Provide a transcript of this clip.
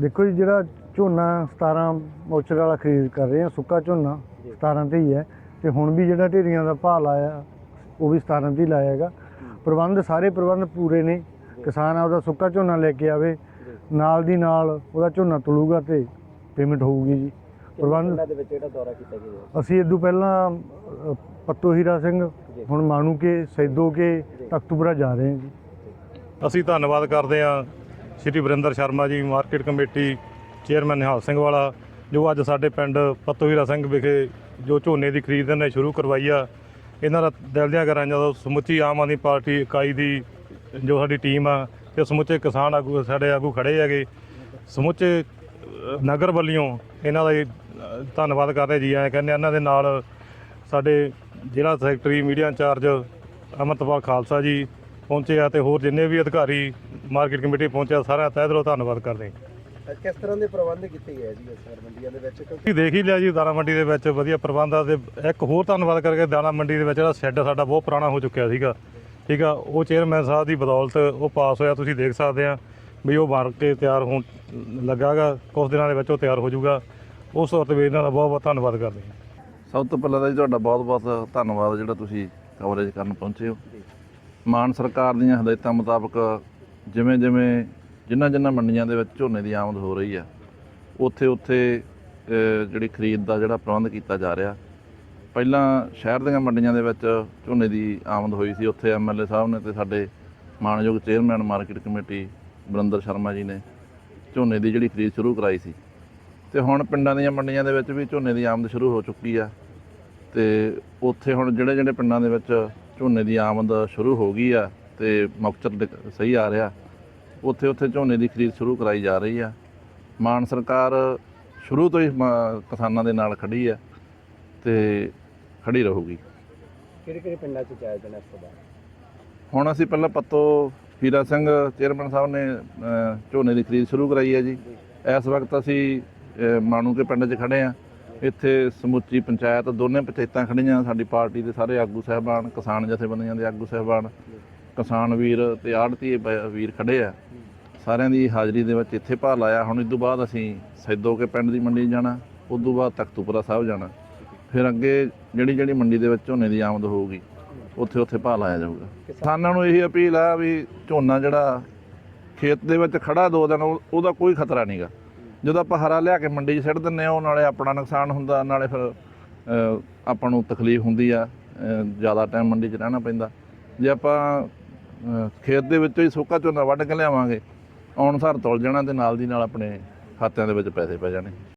ਦੇਖੋ ਜੀ ਜਿਹੜਾ ਝੋਨਾ 17 ਮੋਚਰ ਵਾਲਾ ਖਰੀਦ ਕਰ ਰਹੇ ਆ ਸੁੱਕਾ ਝੋਨਾ 17 ਤੇ ਹੀ ਹੈ ਤੇ ਹੁਣ ਵੀ ਜਿਹੜਾ ਢੇਰੀਆਂ ਦਾ ਭਾਅ ਲਾਇਆ ਉਹ ਵੀ 17 ਤੇ ਹੀ ਲਾਇਆ ਹੈਗਾ। ਪ੍ਰਬੰਧ ਸਾਰੇ ਪ੍ਰਬੰਧ ਪੂਰੇ ਨੇ। ਕਿਸਾਨ ਆਪਦਾ ਸੁੱਕਾ ਝੋਨਾ ਲੈ ਕੇ ਆਵੇ ਨਾਲ ਦੀ ਨਾਲ ਉਹਦਾ ਝੋਨਾ ਤੁਲੂਗਾ ਤੇ ਪੇਮੈਂਟ ਹੋਊਗੀ ਜੀ। ਪ੍ਰਬੰਧ ਦੇ ਵਿੱਚ ਜਿਹੜਾ ਦੌਰਾ ਕੀਤਾ ਗਿਆ? ਅਸੀਂ ਇਦੋਂ ਪਹਿਲਾਂ ਅ, ਪੱਤੋ ਹੀਰਾ ਸਿੰਘ ਹੁਣ ਮਾਣੂ ਕੇ ਸੈਦੋ ਕੇ ਤਖਤੂਪੁਰਾ ਜਾ ਰਹੇ ਹਾਂ ਜੀ। ਅਸੀਂ ਧੰਨਵਾਦ ਕਰਦੇ ਹਾਂ Shri Varinder Sharma ji, market committee, chairman Nihal Singh Wala, ਜੋ ਅੱਜ ਸਾਡੇ ਪਿੰਡ ਪੱਤੋਹੀਰਾ ਸਿੰਘ ਵਿਖੇ ਜੋ ਝੋਨੇ ਦੀ ਖਰੀਦ ਨੇ ਸ਼ੁਰੂ ਕਰਵਾਈ ਆ। ਇਹਨਾਂ ਦਾ ਦਿਲ ਦੀਆਂ ਗਰਾਈਆਂ ਦਾ ਸਮੁੱਚੀ ਆਮ ਆਦਮੀ ਪਾਰਟੀ ਇਕਾਈ ਦੀ ਜੋ ਸਾਡੀ ਟੀਮ ਆ, ਤੇ ਸਮੁੱਚੇ ਕਿਸਾਨ ਆਗੂ ਸਾਡੇ ਆਗੂ ਖੜੇ ਹੈਗੇ। ਸਮੁੱਚੇ ਨਗਰ ਵੱਲੋਂ ਇਹਨਾਂ ਦਾ ਧੰਨਵਾਦ ਕਰਦੇ ਜੀ। ਐਂ ਕਹਿੰਦੇ ਇਹਨਾਂ ਦੇ ਨਾਲ ਸਾਡੇ ਜ਼ਿਲ੍ਹਾ secretary media in charge Amritpal Khalsa ji ਪਹੁੰਚੇ ਆ ਤੇ ਹੋਰ ਜਿੰਨੇ ਵੀ ਅਧਿਕਾਰੀ ਮਾਰਕੀਟ ਕਮੇਟੀ ਪਹੁੰਚਿਆ ਸਾਰਿਆਂ ਦਾ ਤਹਿ ਦਿਲੋਂ ਧੰਨਵਾਦ ਕਰਦੇ ਹਾਂ। ਕਿਸ ਤਰ੍ਹਾਂ ਦੇ ਪ੍ਰਬੰਧ ਕੀਤੇ ਗਏ ਜੀ ਇਸ ਵਾਰ ਮੰਡੀਆਂ ਦੇ ਵਿੱਚ? ਕਿਉਂਕਿ ਤੁਸੀਂ ਦੇਖ ਹੀ ਲਿਆ ਜੀ ਦਾਣਾ ਮੰਡੀ ਦੇ ਵਿੱਚ ਵਧੀਆ ਪ੍ਰਬੰਧ ਆ ਤੇ ਇੱਕ ਹੋਰ ਧੰਨਵਾਦ ਕਰਕੇ ਦਾਣਾ ਮੰਡੀ ਦੇ ਵਿੱਚ ਜਿਹੜਾ ਸ਼ੈੱਡ ਸਾਡਾ ਬਹੁਤ ਪੁਰਾਣਾ ਹੋ ਚੁੱਕਿਆ ਸੀਗਾ। ਠੀਕ ਆ ਉਹ ਚੇਅਰਮੈਨ ਸਾਹਿਬ ਦੀ ਬਦੌਲਤ ਉਹ ਪਾਸ ਹੋਇਆ ਤੁਸੀਂ ਦੇਖ ਸਕਦੇ ਆ ਵੀ ਉਹ ਬਣ ਕੇ ਤਿਆਰ ਹੋਣ ਲੱਗਾਗਾ ਕੁਝ ਦਿਨਾਂ ਦੇ ਵਿੱਚ ਉਹ ਤਿਆਰ ਹੋ ਜਾਊਗਾ। ਉਸ ਤੌਰ ਤੇ ਵੀ ਇਹਨਾਂ ਦਾ ਬਹੁਤ ਬਹੁਤ ਧੰਨਵਾਦ ਕਰਦੇ ਹਾਂ। ਸਭ ਤੋਂ ਪਹਿਲਾਂ ਤਾਂ ਜੀ ਤੁਹਾਡਾ ਬਹੁਤ-ਬਹੁਤ ਧੰਨਵਾਦ ਜਿਹੜਾ ਤੁਸੀਂ ਕਵਰੇਜ ਕਰਨ ਪਹੁੰਚੇ ਹੋ। ਮਾਨ ਸਰਕਾਰ ਦੀਆਂ ਹਦਾਇਤਾਂ ਮੁਤਾਬਕ ਜਿਵੇਂ ਜਿਵੇਂ ਜਿਨ੍ਹਾਂ ਜਿਨ੍ਹਾਂ ਮੰਡੀਆਂ ਦੇ ਵਿੱਚ ਝੋਨੇ ਦੀ ਆਮਦ ਹੋ ਰਹੀ ਆ, ਉੱਥੇ ਉੱਥੇ ਜਿਹੜੀ ਖਰੀਦ ਦਾ ਜਿਹੜਾ ਪ੍ਰਬੰਧ ਕੀਤਾ ਜਾ ਰਿਹਾ। ਪਹਿਲਾਂ ਸ਼ਹਿਰ ਦੀਆਂ ਮੰਡੀਆਂ ਦੇ ਵਿੱਚ ਝੋਨੇ ਦੀ ਆਮਦ ਹੋਈ ਸੀ। ਉੱਥੇ ਐਮਐਲਏ ਸਾਹਿਬ ਨੇ ਤੇ ਸਾਡੇ ਮਾਨਯੋਗ chairman market committee Barinder Sharma ji ਨੇ ਝੋਨੇ ਦੀ ਜਿਹੜੀ ਖਰੀਦ ਸ਼ੁਰੂ ਕਰਾਈ ਸੀ। ਤੇ ਹੁਣ ਪਿੰਡਾਂ ਦੀਆਂ ਮੰਡੀਆਂ ਦੇ ਵਿੱਚ ਵੀ ਝੋਨੇ ਦੀ ਆਮਦ ਸ਼ੁਰੂ ਹੋ ਚੁੱਕੀ ਆ। ਤੇ ਉੱਥੇ ਹੁਣ ਜਿਹੜੇ ਜਿਹੜੇ ਪਿੰਡਾਂ ਦੇ ਵਿੱਚ ਝੋਨੇ ਦੀ ਆਮਦ ਸ਼ੁਰੂ ਹੋ ਗਈ ਆ ਤੇ ਮੌਕਚਰ ਸਹੀ ਆ ਰਿਹਾ। ਉੱਥੇ ਉੱਥੇ ਝੋਨੇ ਦੀ ਖਰੀਦ ਸ਼ੁਰੂ ਕਰਾਈ ਜਾ ਰਹੀ ਆ। ਮਾਨ ਸਰਕਾਰ ਸ਼ੁਰੂ ਤੋਂ ਹੀ ਕਿਸਾਨਾਂ ਦੇ ਨਾਲ ਖੜੀ ਆ ਤੇ ਖੜੀ ਰਹੂਗੀ। ਕਿਹੜੇ ਕਿਹੜੇ ਪਿੰਡਾਂ 'ਚ ਜਾਇਆ ਜਾਣਾ ਇਸ ਤੋਂ ਬਾਅਦ? ਹੁਣ ਅਸੀਂ ਪਹਿਲਾਂ ਪੱਤੋ ਹੀਰਾ ਸਿੰਘ ਚੇਅਰਮੈਨ ਸਾਹਿਬ ਨੇ ਝੋਨੇ ਦੀ ਖਰੀਦ ਸ਼ੁਰੂ ਕਰਾਈ ਹੈ ਜੀ। ਇਸ ਵਕਤ ਅਸੀਂ ਮਾਣੂ ਕੇ ਪਿੰਡ 'ਚ ਖੜੇ ਆ। ਇੱਥੇ ਸਮੁੱਚੀ ਪੰਚਾਇਤ, ਦੋਨੇ ਪੰਚਾਇਤਾਂ ਖੜੀਆਂ ਸਾਡੀ ਪਾਰਟੀ ਦੇ ਸਾਰੇ ਆਗੂ ਸਹਿਬਾਨ, ਕਿਸਾਨ ਜਥੇਬੰਦੀਆਂ ਦੇ ਆਗੂ ਸਹਿਬਾਨ, ਕਿਸਾਨ ਵੀਰ ਤੇ ਆੜਤੀ ਵੀਰ ਖੜੇ ਆ। ਸਾਰਿਆਂ ਦੀ ਹਾਜ਼ਰੀ ਦੇ ਵਿੱਚ ਇੱਥੇ ਭਾਅ ਲਾਇਆ। ਹੁਣ ਇਸ ਤੋਂ ਬਾਅਦ ਅਸੀਂ ਸੈਦੋ ਕੇ ਪਿੰਡ ਦੀ ਮੰਡੀ ਜਾਣਾ, ਉਸ ਤੋਂ ਬਾਅਦ ਤਖਤੂਪੁਰਾ ਸਾਹਿਬ ਜਾਣਾ। ਫਿਰ ਅੱਗੇ ਜਿਹੜੀ ਜਿਹੜੀ ਮੰਡੀ ਦੇ ਵਿੱਚ ਝੋਨੇ ਦੀ ਆਮਦ ਹੋਊਗੀ, ਉੱਥੇ ਉੱਥੇ ਭਾਅ ਲਾਇਆ ਜਾਊਗਾ। ਕਿਸਾਨਾਂ ਨੂੰ ਇਹੀ ਅਪੀਲ ਆ ਵੀ ਝੋਨਾ ਜਿਹੜਾ ਖੇਤ ਦੇ ਵਿੱਚ ਖੜਾ ਦੋ ਦਿਨ, ਉਹ- ਉਹਦਾ ਕੋਈ ਖਤਰਾ ਨਹੀਂਗਾ ਜਦੋਂ ਆਪਾਂ ਹਰਾ ਲਿਆ ਕੇ ਮੰਡੀ 'ਚ ਸਿੱਟ ਦਿੰਨੇ ਆ ਉਹ ਨਾਲੇ ਆਪਣਾ ਨੁਕਸਾਨ ਹੁੰਦਾ, ਨਾਲੇ ਫਿਰ ਆਪਾਂ ਨੂੰ ਤਕਲੀਫ ਹੁੰਦੀ ਆ ਜ਼ਿਆਦਾ ਟਾਈਮ ਮੰਡੀ 'ਚ ਰਹਿਣਾ ਪੈਂਦਾ। ਜੇ ਆਪਾਂ ਖੇਤ ਦੇ ਵਿੱਚੋਂ ਹੀ ਸੁੱਕਾ ਝੋਨਾ ਵੱਢ ਕੇ ਲਿਆਵਾਂਗੇ, ਆਉਣ ਸਾਰ ਤੁਲ ਜਾਣਾ ਤੇ ਨਾਲ ਦੀ ਨਾਲ ਆਪਣੇ ਖਾਤਿਆਂ ਦੇ ਵਿੱਚ ਪੈਸੇ ਪੈ ਜਾਣੇ।